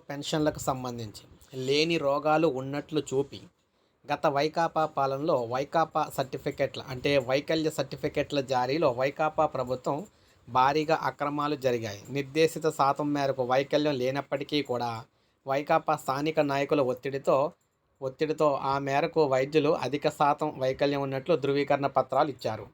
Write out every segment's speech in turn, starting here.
పెన్షన్లకు సంబంధించి లేని రోగాలు ఉన్నట్లు చూపి గత వైకాపా పాలనలో వైకాపా సర్టిఫికెట్ల అంటే వైకల్య సర్టిఫికెట్ల జారీలో వైకాపా ప్రభుత్వం భారీగా అక్రమాలు జరిగాయి. నిర్దేశిత శాతం మేరకు వైకల్యం లేనప్పటికీ కూడా వైకాపా స్థానిక నాయకుల ఒత్తిడితో ఒత్తిడితో ఆ మేరకు వైద్యులు అధిక శాతం వైకల్యం ఉన్నట్లు ధృవీకరణ పత్రాలు ఇచ్చారు.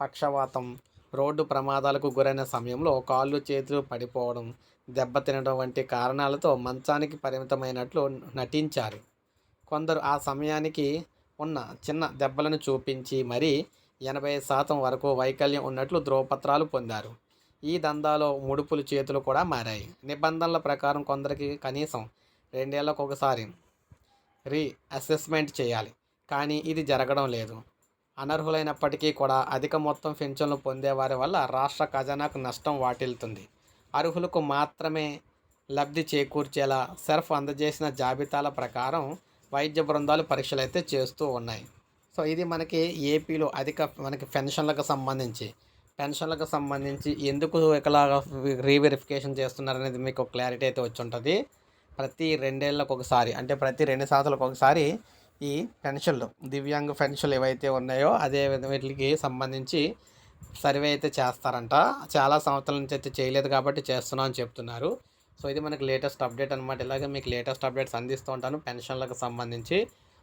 పక్షవాతం రోడ్డు ప్రమాదాలకు గురైన సమయంలో కాళ్ళు చేతులు పడిపోవడం దెబ్బతినడం వంటి కారణాలతో మంచానికి పరిమితమైనట్లు నటించారు. కొందరు ఆ సమయానికి ఉన్న చిన్న దెబ్బలను చూపించి మరీ ఎనభై శాతం వరకు వైకల్యం ఉన్నట్లు ధ్రువపత్రాలు పొందారు. ఈ దందాలో ముడుపులు చేతులు కూడా మారాయి. నిబంధనల ప్రకారం కొందరికి కనీసం రెండేళ్ళకు ఒకసారి రీ అసెస్మెంట్ చేయాలి. కానీ ఇది జరగడం లేదు. అనర్హులైనప్పటికీ కూడా అధిక మొత్తం పెన్షన్లు పొందేవారి వల్ల రాష్ట్ర ఖజానాకు నష్టం వాటిల్లుతుంది. అర్హులకు మాత్రమే లబ్ధి చేకూర్చేలా సెర్ఫ్ అందజేసిన జాబితాల ప్రకారం వైద్య బృందాలు పరీక్షలు అయితే చేస్తూ ఉన్నాయి. సో ఇది మనకి ఏపీలో అధిక మనకి పెన్షన్లకు సంబంధించి పెన్షన్లకు సంబంధించి ఎందుకు ఇలాగ రీవెరిఫికేషన్ చేస్తున్నారనేది మీకు క్లారిటీ అయితే వచ్చి ఉంటుంది. ప్రతి రెండేళ్ళకు ఒకసారి అంటే ప్రతి రెండు సంవత్సరాలకు ఒకసారి ఈ పెన్షన్లు దివ్యాంగ పెన్షన్లు ఏవైతే ఉన్నాయో అదే వీటికి సంబంధించి సర్వే అయితే చేస్తారంట. చాలా సంవత్సరాల నుంచి అయితే చేయలేదు కాబట్టి చేస్తున్నాం అని చెప్తున్నారు. సో ఇది మనకి లేటెస్ట్ అప్డేట్ అనమాట ఇలాగే మీకు లేటెస్ట్ అప్డేట్స్ అందిస్తూ ఉంటాను. పెన్షన్లకు సంబంధించి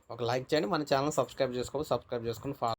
ఒక లైక్ చేయండి. మన ఛానల్ సబ్స్క్రైబ్ చేసుకోవాలి సబ్స్క్రైబ్ చేసుకుని ఫాలో